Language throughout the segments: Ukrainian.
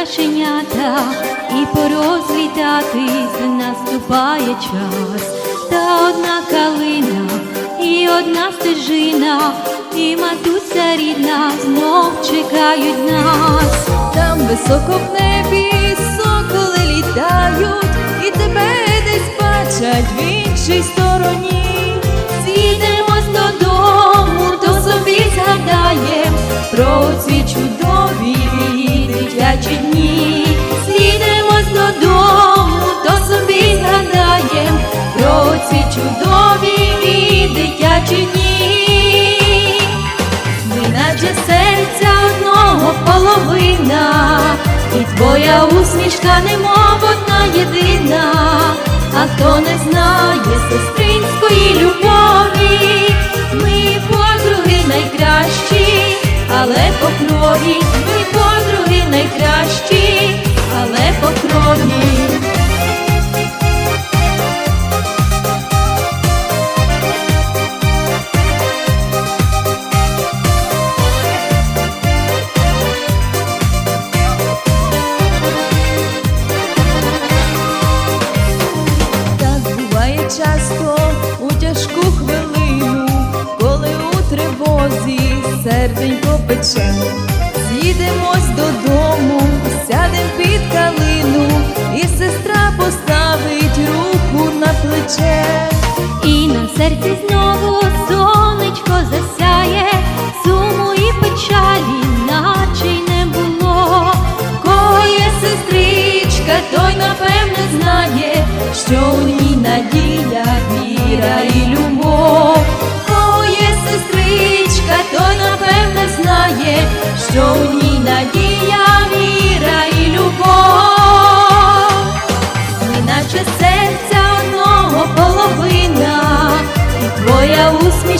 пташенята, і порозлітатись наступає час, та одна калина, і одна стежина, і матуся рідна знов чекають нас. Там високо в небі соколи літають, і тебе десь бачать в іншій стороні. Зійдемось додому, то собі згадаєм про ці чудові ці чудові дитячі дні. Ми наче серця одного половина, і твоя усмішка немов одна єдина, а хто не знає тривозі серденько пече. З'їдемось додому, сядем під калину, і сестра поставить руку на плече. І на серці знову сонечко засяє, суму і печалі, наче й не було. Кого є сестричка, той напевне знає, що у ній надія, віра і любов.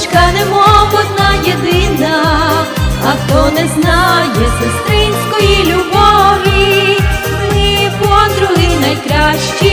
Усмішка немов одна єдина, а хто не знає сестринської любові, ми подруги найкращі,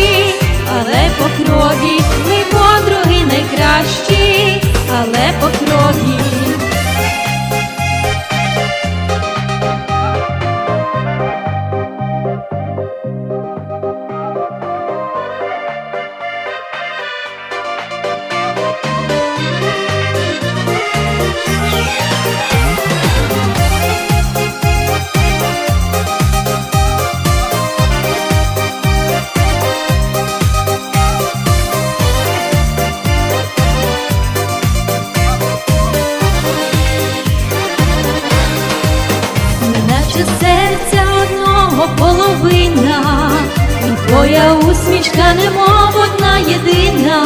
половина, і твоя усмішка немов одна єдина,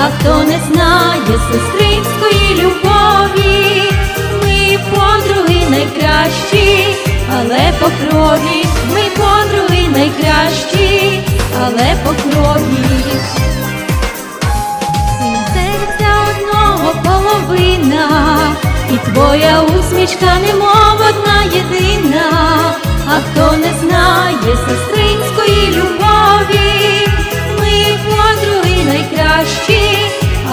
а хто не знає сестринської любові, ми подруги найкращі, але по крові, ми подруги найкращі, але по крові. Серця одного половина, і твоя усмішка немов одна єдина,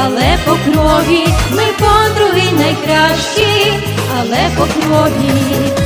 але по крові, ми подруги найкращі, але по крові.